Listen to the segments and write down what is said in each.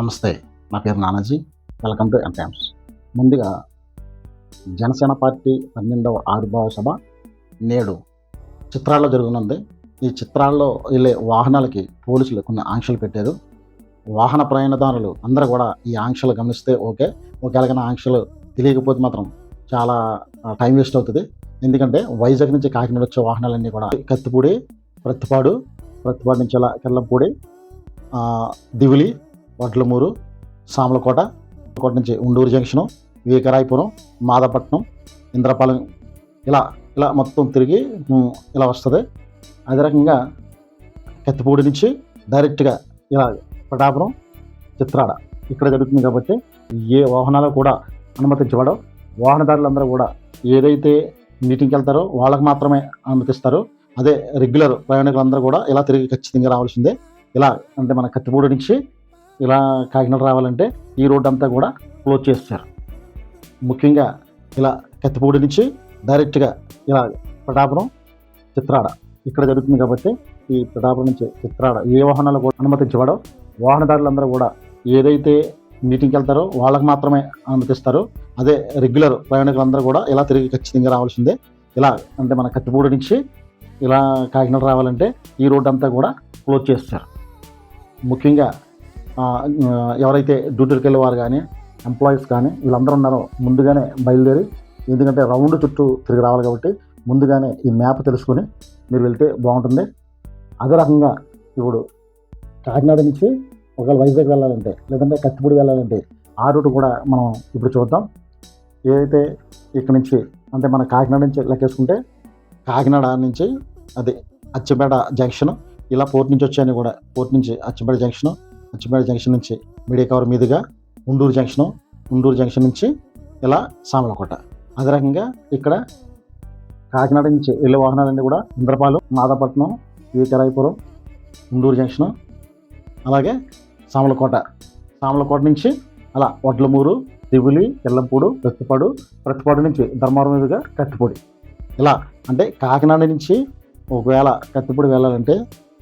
నమస్తే నా పేరు నానాజీ. వెల్కమ్ టు ఎంటైమ్స్ ముందుగా జనసేన పార్టీ పన్నెండవ ఆవిర్భావ సభ నేడు చిత్రాల్లో జరుగుతుంది ఈ చిత్రాల్లో వెళ్ళే వాహనాలకి పోలీసులు కొన్ని ఆంక్షలు పెట్టారు. వాహన ప్రయాణదారులు అందరూ కూడా ఈ ఆంక్షలు గమనిస్తే ఓకే ఒకవేళ ఆంక్షలు తెలియకపోతే మాత్రం చాలా టైం వేస్ట్ అవుతుంది. ఎందుకంటే వైజాగ్ నుంచి కాకినాడ వచ్చే వాహనాలన్నీ కూడా కత్తిపూడి ప్రత్తిపాడు ప్రత్తిపాడు నుంచి అలా కెల్లంపూడి దివిలి వడ్లమూరు సామలకోట కోట నుంచి ఉండూరు జంక్షను వివేకరాయపురం మాదపట్నం ఇంద్రపాలెం ఇలా ఇలా మొత్తం తిరిగి ఇలా వస్తుంది. అదే రకంగా కత్తిపూడి నుంచి డైరెక్ట్గా ఇలా పటాపురం చిత్రాడ ఇక్కడ జరుగుతుంది కాబట్టి ఏ వాహనాలు కూడా అనుమతించబడవు. వాహనదారులందరూ కూడా ఏదైతే మీటింగ్కి వెళ్తారో వాళ్ళకి మాత్రమే అనుమతిస్తారు. అదే రెగ్యులర్ ప్రయాణికులందరూ కూడా ఇలా తిరిగి ఖచ్చితంగా రావాల్సిందే. ఇలా అంటే మన కత్తిపూడి నుంచి ఇలా కాకినాడ రావాలంటే ఈ రోడ్డు అంతా కూడా క్లోజ్ చేస్తారు. ముఖ్యంగా ఇలా కత్తిపూడి నుంచి డైరెక్ట్గా ఇలా పటాపురం చిత్రాడ. ఇక్కడ జరుగుతుంది కాబట్టి ఈ ప్రతాపురం నుంచి చిత్రాడ. ఏ వాహనాలు కూడా అనుమతించబడవు. వాహనదారులందరూ కూడా ఏదైతే మీటింగ్కి వెళ్తారో వాళ్ళకి మాత్రమే అనుమతిస్తారు. అదే రెగ్యులర్ ప్రయాణికులందరూ కూడా ఇలా తిరిగి ఖచ్చితంగా రావాల్సిందే. ఇలా అంటే మన కత్తిపూడి నుంచి ఇలా కాకినాడ రావాలంటే ఈ రోడ్డు అంతా కూడా క్లోజ్ చేస్తారు. ముఖ్యంగా ఎవరైతే డ్యూటీకి వెళ్ళేవారు కానీ ఎంప్లాయీస్ కానీ వీళ్ళందరూ ఉన్నారో ముందుగానే బయలుదేరి ఎందుకంటే రౌండ్ చుట్టూ తిరిగి రావాలి కాబట్టి ముందుగానే ఈ మ్యాప్ తెలుసుకొని మీరు వెళ్తే బాగుంటుంది. అదే రకంగా ఇప్పుడు కాకినాడ నుంచి ఒకవేళ వైజాగ్ వెళ్ళాలంటే లేదంటే కత్తిపూడి వెళ్ళాలంటే ఆ రూట్ కూడా మనం ఇప్పుడు చూద్దాం. ఏదైతే ఇక్కడ నుంచి అంటే మన కాకినాడ నుంచి లెక్కేసుకుంటే కాకినాడ నుంచి అది అచ్చంపేట జంక్షన్ ఇలా పోర్ట్ నుంచి వచ్చాయని కూడా పోర్ట్ నుంచి అచ్చంపేట జంక్షన్ అచ్చంపేట జంక్షన్ నుంచి మీడియా కవర్ మీదుగా ఉండూరు జంక్షను ఉండూరు జంక్షన్ నుంచి ఇలా సామలకోట. అదే రకంగా ఇక్కడ కాకినాడ నుంచి వెళ్ళే వాహనాలన్నీ కూడా ఇంద్రపాలు మాదాపట్నం వీకరాయపురం ఉండూరు జంక్షను అలాగే సామలకోట. సామలకోట నుంచి అలా వడ్లమూరు దివులి ఎల్లంపూడు ప్రతిపాడు ప్రతిపాడు నుంచి ధర్మవరం మీదుగా కత్తిపూడి. ఇలా అంటే కాకినాడ నుంచి ఒకవేళ కత్తిపూడి వెళ్ళాలంటే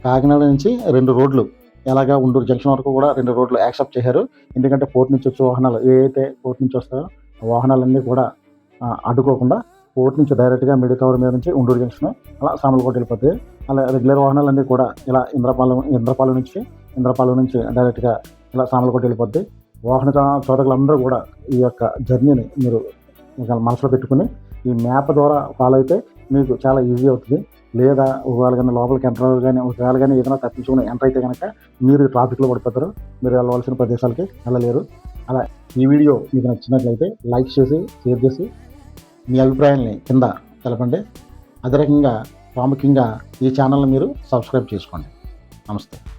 కాకినాడ నుంచి రెండు రోడ్లు ఎలాగా ఉండూరు జంక్షన్ వరకు కూడా రెండు రోడ్లు యాక్సెప్ట్ చేశారు. ఎందుకంటే పోర్ట్ నుంచి వచ్చే వాహనాలు ఏవైతే పోర్ట్ నుంచి వస్తాయో ఆ వాహనాలన్నీ కూడా అడ్డుకోకుండా పోర్ట్ నుంచి డైరెక్ట్గా మిడిల్ కవర్ మీద నుంచి ఉండూరు జంక్షన్ అలా సామలకోట వెళ్ళిపోతాయి అలా రెగ్యులర్ వాహనాలన్నీ కూడా ఇలా ఇంద్రపాలెం ఇంద్రపాలెం నుంచి ఇంద్రపాలెం నుంచి డైరెక్ట్గా ఇలా సామలకోట వెళ్ళిపోద్ది వాహన చోదకులందరూ కూడా ఈ యొక్క జర్నీని మీరు మనసులో పెట్టుకుని ఈ మ్యాప్ ద్వారా ఫాలో అయితే మీకు చాలా ఈజీ అవుతుంది. లేదా ఒకవేళ కానీ లోపలికి ఎంటర్ కానీ ఒకవేళ కానీ ఏదైనా తప్పించుకుని ఎంటర్ అయితే కనుక మీరు ట్రాఫిక్లో పడిపోతారు. మీరు వెళ్ళవలసిన ప్రదేశాలకి వెళ్ళలేరు. అలా ఈ వీడియో మీకు నచ్చినట్లయితే లైక్ చేసి షేర్ చేసి మీ అభిప్రాయాల్ని కింద తెలపండి. అదే రకంగా ప్రాముఖ్యంగా ఈ ఛానల్ని మీరు సబ్స్క్రైబ్ చేసుకోండి. నమస్తే.